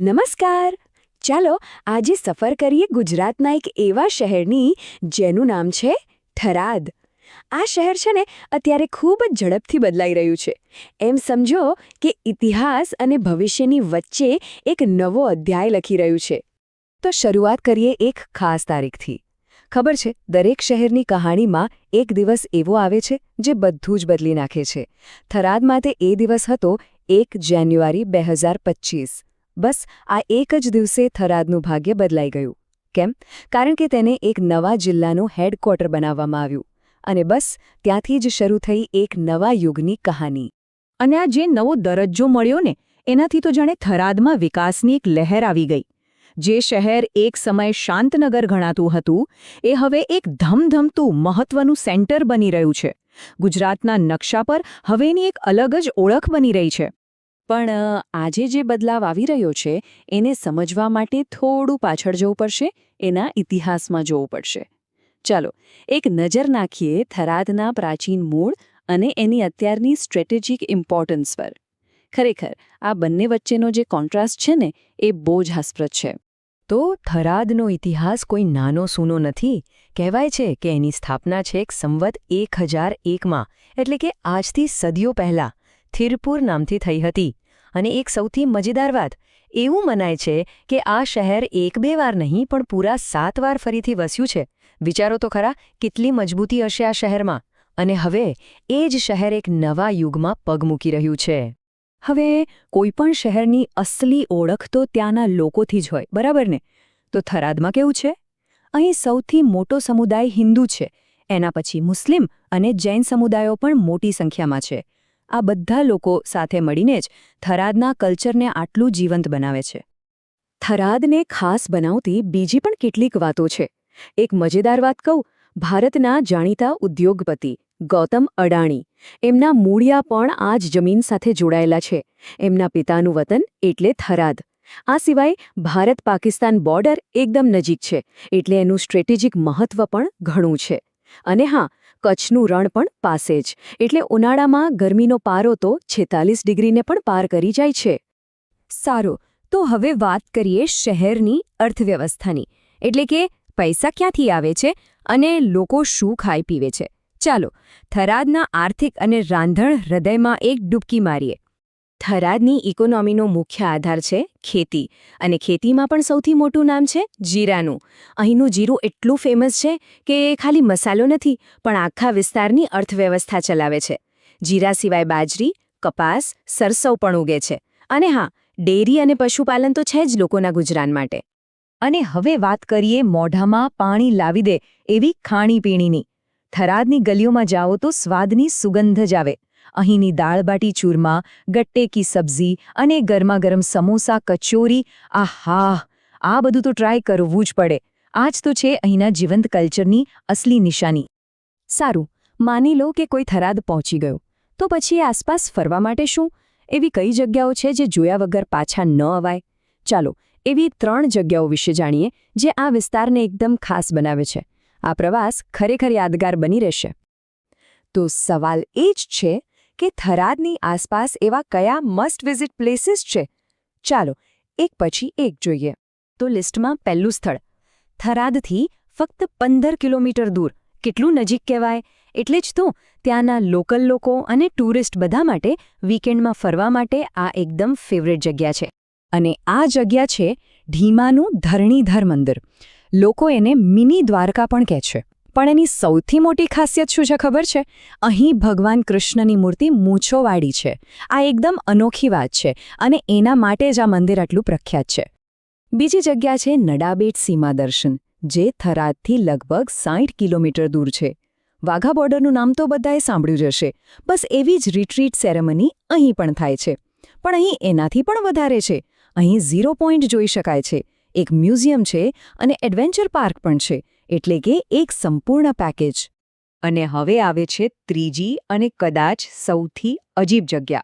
નમસ્કાર. ચાલો આજે સફર કરીએ ગુજરાતના એક એવા શહેરની જેનું નામ છે થરાદ. આ શહેર છે ને અત્યારે ખૂબ જ ઝડપથી બદલાઈ રહ્યું છે. એમ સમજો કે ઇતિહાસ અને ભવિષ્યની વચ્ચે એક નવો અધ્યાય લખી રહ્યું છે. તો શરૂઆત કરીએ એક ખાસ તારીખથી. ખબર છે, દરેક શહેરની કહાણીમાં એક દિવસ એવો આવે છે જે બધું જ બદલી નાખે છે. થરાદ માટે એ દિવસ હતો એક જાન્યુઆરી બે હજાર પચીસ. બસ, આ એક જ દિવસે થરાદનું ભાગ્ય બદલાઈ ગયું. કેમ? કારણ કે તેને એક નવા જિલ્લાનું હેડક્વાર્ટર બનાવવામાં આવ્યું. અને બસ, ત્યાંથી જ શરૂ થઈ એક નવા યુગની કહાની. અને આ જે નવો દરજ્જો મળ્યો ને, એનાથી તો જાણે થરાદમાં વિકાસની એક લહેર આવી ગઈ. જે શહેર એક સમય શાંતનગર ગણાતું હતું, એ હવે એક ધમધમતું મહત્વનું સેન્ટર બની રહ્યું છે. ગુજરાતના નકશા પર હવેની એક અલગ જ ઓળખ બની રહી છે. પણ આજે જે બદલાવ આવી રહ્યો છે, એને સમજવા માટે થોડું પાછળ જવું પડશે, એના ઇતિહાસમાં જોવું પડશે. ચાલો, એક નજર નાખીએ થરાદના પ્રાચીન મૂળ અને એની અત્યારની સ્ટ્રેટેજિક ઇમ્પોર્ટન્સ પર. ખરેખર, આ બંને વચ્ચેનો જે કોન્ટ્રાસ્ટ છે ને, એ બહુ જ છે. તો થરાદનો ઇતિહાસ કોઈ નાનો સૂનો નથી? કહેવાય છે કે એની સ્થાપના છેક સંવત એક હજાર એકમાં એટલે કે આજથી સદીઓ પહેલાં. થિરપુર નામથી થઈ હતી. અને એક સૌથી મજેદાર વાત, એવું મનાય છે કે આ શહેર એક બે વાર નહીં, પણ પૂરા સાત વાર ફરીથી વસ્યું છે. વિચારો તો ખરા, કેટલી મજબૂતી હશે આ શહેરમાં. અને હવે, એ જ શહેર એક નવા યુગમાં પગ મૂકી રહ્યું છે. હવે કોઈપણ શહેરની અસલી ઓળખ તો ત્યાંના લોકોથી જ હોય, બરાબર ને? તો થરાદમાં કેવું છે? અહીં સૌથી મોટો સમુદાય હિન્દુ છે. એના પછી મુસ્લિમ અને જૈન સમુદાયો પણ મોટી સંખ્યામાં છે. આ બધા લોકો સાથે મળીને જ થરાદના કલ્ચરને આટલું જીવંત બનાવે છે. થરાદને ખાસ બનાવતી બીજી પણ કેટલીક વાતો છે. એક મજેદાર વાત કહું, ભારતના જાણીતા ઉદ્યોગપતિ ગૌતમ અડાણી એમના મૂળિયા પણ આ જ જમીન સાથે જોડાયેલા છે. એમના પિતાનું વતન એટલે થરાદ. આ સિવાય ભારત પાકિસ્તાન બોર્ડર એકદમ નજીક છે, એટલે એનું સ્ટ્રેટેજિક મહત્વ પણ ઘણું છે. અને હા કચ્છનું રણ પણ પાસે જ. એટલે ઉનાળામાં ગરમીનો પારો તો છેતાલીસ ડિગ્રીને પણ પાર કરી જાય છે. સારું, તો હવે વાત કરીએ શહેરની અર્થવ્યવસ્થાની. એટલે કે પૈસા ક્યાંથી આવે છે અને લોકો શું ખાઈ પીવે છે. ચાલો, થરાદના આર્થિક અને રાંધણ હૃદયમાં એક ડૂબકી મારીએ. થરાદની ઇકોનોમીનો મુખ્ય આધાર છે ખેતી. અને ખેતીમાં પણ સૌથી મોટું નામ છે જીરાનું. અહીંનું જીરું એટલું ફેમસ છે કે એ ખાલી મસાલો નથી, પણ આખા વિસ્તારની અર્થવ્યવસ્થા ચલાવે છે. જીરા સિવાય બાજરી, કપાસ, સરસવ પણ ઉગે છે. અને હા, ડેરી અને પશુપાલન તો છે જ લોકોના ગુજરાન માટે. અને હવે વાત કરીએ મોઢામાં પાણી લાવી દે એવી ખાણીપીણીની. થરાદની ગલીઓમાં જાઓ તો સ્વાદની સુગંધ જ આવે. અહીંની દાળબાટી ચૂરમા ગટ્ટે કી સબ્જી અને ગરમાગરમ સમોસા કચોરી. આહા! આ બધું તો ટ્રાય કરવું જ પડે. આ જ તો છે અહીંના જીવંત કલ્ચરની અસલી નિશાની. સારું, માની લો કે કોઈ થરાદ પહોંચી ગયો. તો પછી આસપાસ ફરવા માટે શું? એવી કઈ જગ્યાઓ છે જે જોયા વગર પાછા ન અવાય? ચાલો, એવી ત્રણ જગ્યાઓ વિશે જાણીએ, જે આ વિસ્તારને એકદમ ખાસ બનાવે છે. આ પ્રવાસ ખરેખર યાદગાર બની રહેશે. તો સવાલ એ જ છે કે થરાદની આસપાસ એવા કયા મસ્ટ વિઝિટ પ્લેસીસ છે? ચાલો, એક પછી એક જોઈએ. તો લિસ્ટમાં પહેલું સ્થળ. થરાદથી ફક્ત પંદર કિલોમીટર દૂર. કેટલું નજીક કહેવાય? એટલે જ તો ત્યાંના લોકલ લોકો અને ટુરિસ્ટ બધા માટે વીકેન્ડમાં ફરવા માટે આ એકદમ ફેવરેટ જગ્યા છે. અને આ જગ્યા છે ઢીમાનું ધરણીધર મંદિર. લોકો એને મિની દ્વારકા પણ કહે છે. પણ એની સૌથી મોટી ખાસિયત શું છે ખબર છે? અહીં ભગવાન કૃષ્ણની મૂર્તિ મૂછોવાળી છે. આ એકદમ અનોખી વાત છે અને એના માટે જ આ મંદિર આટલું પ્રખ્યાત છે. બીજી જગ્યા છે નડાબેટ સીમા દર્શન, જે થરાદથી લગભગ સાઠ કિલોમીટર દૂર છે. વાઘા બોર્ડરનું નામ તો બધાએ સાંભળ્યું જ હશે. બસ એવી જ રિટ્રીટ સેરેમની અહીં પણ થાય છે. પણ અહીં એનાથી પણ વધારે છે. અહીં ઝીરો પોઈન્ટ જોઈ શકાય છે. એક મ્યુઝિયમ છે અને એડવેન્ચર પાર્ક પણ છે. એટલે કે એક સંપૂર્ણ પેકેજ અને હવે આવે છે ત્રીજી અને કદાચ સૌથી અજીબ જગ્યા.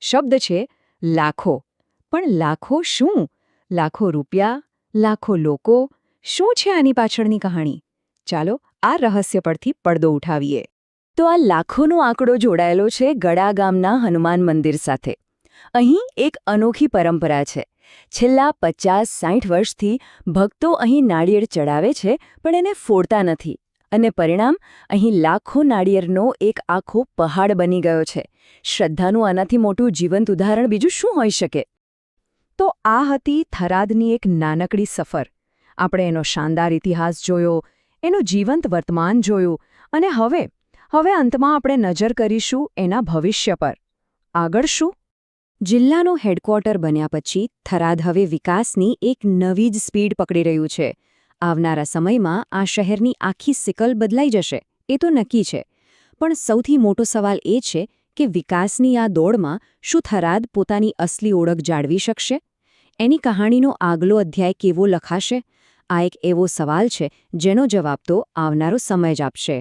શબ્દ છે, લાખો. પણ લાખો શું? લાખો રૂપિયા? લાખો લોકો? શું છે આની પાછળની કહાણી? ચાલો આ રહસ્ય પરથી પડદો ઉઠાવીએ. તો આ લાખોનો આંકડો જોડાયેલો છે ગડા ગામના હનુમાન મંદિર સાથે. અહીં એક અનોખી પરંપરા છે. છેલ્લા પચાસ સાઠ વર્ષથી ભક્તો અહીં નાળિયેર ચડાવે છે, પણ એને ફોડતા નથી. અને પરિણામ, અહીં લાખો નાળિયેરનો એક આખો પહાડ બની ગયો છે. શ્રદ્ધાનું આનાથી મોટું જીવંત ઉદાહરણ બીજું શું હોઈ શકે? તો આ હતી થરાદની એક નાનકડી સફર. આપણે એનો શાનદાર ઇતિહાસ જોયો, એનું જીવંત વર્તમાન જોયું, અને હવે હવે અંતમાં આપણે નજર કરીશું એના ભવિષ્ય પર. આગળ શું? જિલ્લાનું હેડક્વાર્ટર બન્યા પછી થરાદ હવે વિકાસની એક નવી જ સ્પીડ પકડી રહ્યું છે. આવનારા સમયમાં આ શહેરની આખી સિકલ બદલાઈ જશે, એ તો નક્કી છે. પણ સૌથી મોટો સવાલ એ છે કે વિકાસની આ દોડમાં શું થરાદ પોતાની અસલી ઓળખ જાળવી શકશે? એની કહાણીનો આગલો અધ્યાય કેવો લખાશે? આ એક એવો સવાલ છે જેનો જવાબ તો આવનારો સમય જ આપશે.